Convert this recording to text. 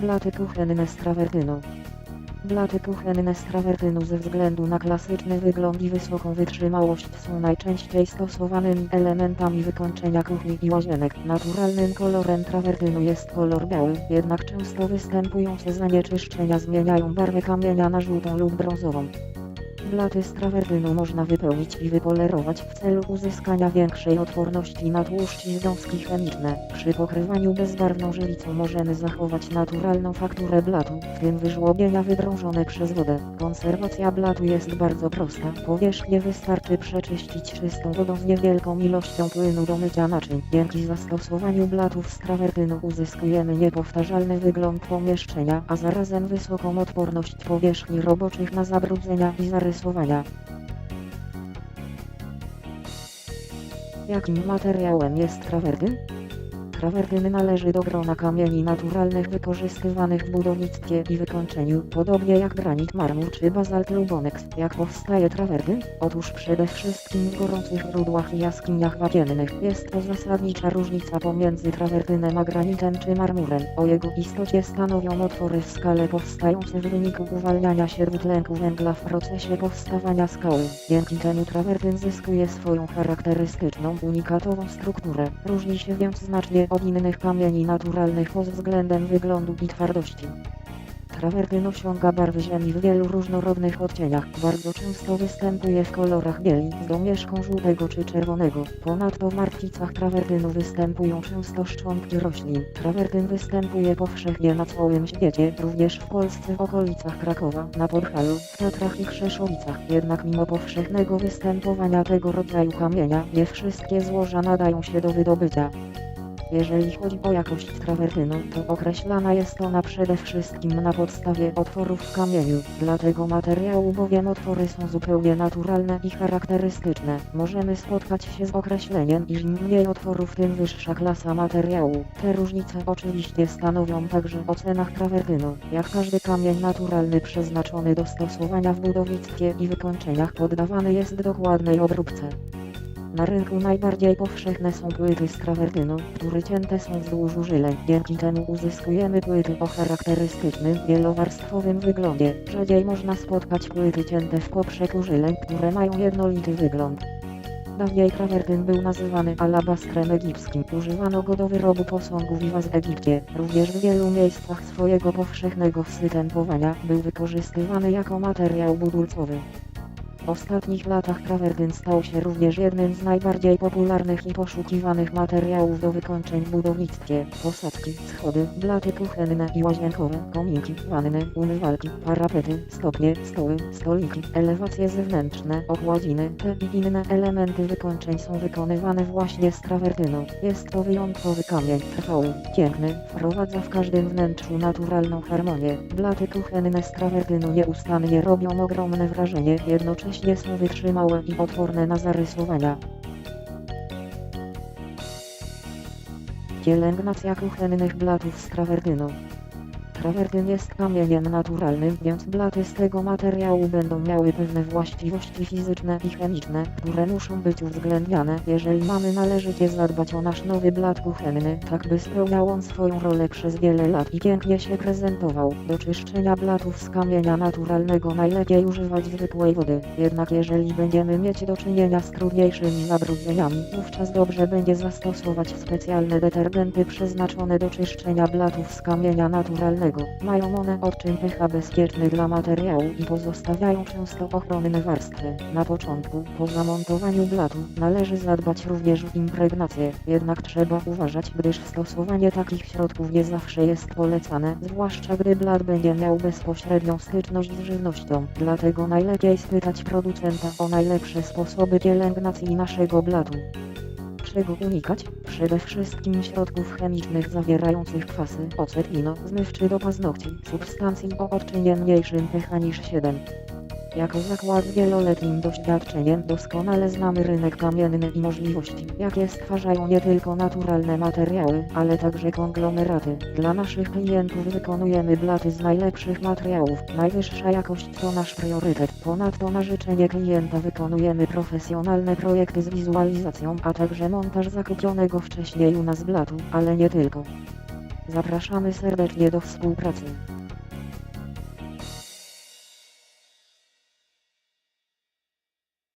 Blaty kuchenne z trawertyną. Blaty kuchenne z trawertynu ze względu na klasyczny wygląd i wysoką wytrzymałość są najczęściej stosowanymi elementami wykończenia kuchni i łazienek. Naturalnym kolorem trawertynu jest kolor biały, jednak często występujące zanieczyszczenia zmieniają barwę kamienia na żółtą lub brązową. Blaty z trawertynu można wypełnić i wypolerować w celu uzyskania większej odporności na tłuszcz i związki chemiczne. Przy pokrywaniu bezbarwną żywicą możemy zachować naturalną fakturę blatu, w tym wyżłobienia wydrążone przez wodę. Konserwacja blatu jest bardzo prosta. Powierzchnię wystarczy przeczyścić czystą wodą z niewielką ilością płynu do mycia naczyń. Dzięki zastosowaniu blatów z trawertynu uzyskujemy niepowtarzalny wygląd pomieszczenia, a zarazem wysoką odporność powierzchni roboczych na zabrudzenia i zarysowania. Jakim materiałem jest trawertyn? Trawertyn należy do grona kamieni naturalnych wykorzystywanych w budownictwie i wykończeniu, podobnie jak granit, marmur czy bazalt lub onyks. Jak powstaje trawertyn? Otóż przede wszystkim w gorących źródłach i jaskiniach wapiennych. Jest to zasadnicza różnica pomiędzy trawertynem a granitem czy marmurem. O jego istocie stanowią otwory w skale powstające w wyniku uwalniania się dwutlenku węgla w procesie powstawania skały. Dzięki temu trawertyn zyskuje swoją charakterystyczną, unikatową strukturę. Różni się więc znacznie od innych kamieni naturalnych pod względem wyglądu i twardości. Trawertyn osiąga barwy ziemi w wielu różnorodnych odcieniach. Bardzo często występuje w kolorach bieli domieszką żółtego czy czerwonego. Ponadto w martwicach trawertynu występują często szczątki roślin. Trawertyn występuje powszechnie na całym świecie, również w Polsce w okolicach Krakowa, na Podhalu, w Tatrach i Krzeszowicach. Jednak mimo powszechnego występowania tego rodzaju kamienia, nie wszystkie złoża nadają się do wydobycia. Jeżeli chodzi o jakość trawertynu, to określana jest ona przede wszystkim na podstawie otworów w kamieniu. Dla tego materiału bowiem otwory są zupełnie naturalne i charakterystyczne. Możemy spotkać się z określeniem, iż im mniej otworów, tym wyższa klasa materiału. Te różnice oczywiście stanowią także o cenach trawertynu. Jak każdy kamień naturalny przeznaczony do stosowania w budownictwie i wykończeniach poddawany jest dokładnej obróbce. Na rynku najbardziej powszechne są płyty z trawertynu, które cięte są wzdłuż żyleń. Dzięki temu uzyskujemy płyty o charakterystycznym, wielowarstwowym wyglądzie. Rzadziej można spotkać płyty cięte w poprzek żyleń, które mają jednolity wygląd. Dawniej trawertyn był nazywany alabastrem egipskim. Używano go do wyrobu posągów i was w Egipcie. Również w wielu miejscach swojego powszechnego występowania był wykorzystywany jako materiał budulcowy. Ostatnich latach trawertyn stał się również jednym z najbardziej popularnych i poszukiwanych materiałów do wykończeń w budownictwie. Posadzki, schody, blaty kuchenne i łazienkowe, kominki, wanny, umywalki, parapety, stopnie, stoły, stoliki, elewacje zewnętrzne, okładziny, te i inne elementy wykończeń są wykonywane właśnie z trawertynu. Jest to wyjątkowy kamień, trwały, piękny, wprowadza w każdym wnętrzu naturalną harmonię. Blaty kuchenne z trawertynu nieustannie robią ogromne wrażenie, jednocześnie są wytrzymałe i odporne na zarysowania. Pielęgnacja kuchennych blatów z trawertynu. Trawertyn jest kamieniem naturalnym, więc blaty z tego materiału będą miały pewne właściwości fizyczne i chemiczne, które muszą być uwzględniane, jeżeli mamy należycie zadbać o nasz nowy blat kuchenny, tak by spełniał on swoją rolę przez wiele lat i pięknie się prezentował. Do czyszczenia blatów z kamienia naturalnego najlepiej używać zwykłej wody, jednak jeżeli będziemy mieć do czynienia z trudniejszymi zabrudzeniami, wówczas dobrze będzie zastosować specjalne detergenty przeznaczone do czyszczenia blatów z kamienia naturalnego. Mają one odczyn pH bezpieczny dla materiału i pozostawiają często ochronne warstwy. Na początku, po zamontowaniu blatu, należy zadbać również o impregnację, jednak trzeba uważać, gdyż stosowanie takich środków nie zawsze jest polecane, zwłaszcza gdy blat będzie miał bezpośrednią styczność z żywnością. Dlatego najlepiej spytać producenta o najlepsze sposoby pielęgnacji naszego blatu. Czego unikać? Przede wszystkim środków chemicznych zawierających kwasy, ocet, ino, zmywczy do paznokci, substancji o odczynie mniejszym pH niż 7. Jako zakład z wieloletnim doświadczeniem doskonale znamy rynek kamienny i możliwości, jakie stwarzają nie tylko naturalne materiały, ale także konglomeraty. Dla naszych klientów wykonujemy blaty z najlepszych materiałów. Najwyższa jakość to nasz priorytet. Ponadto na życzenie klienta wykonujemy profesjonalne projekty z wizualizacją, a także montaż zakupionego wcześniej u nas blatu, ale nie tylko. Zapraszamy serdecznie do współpracy.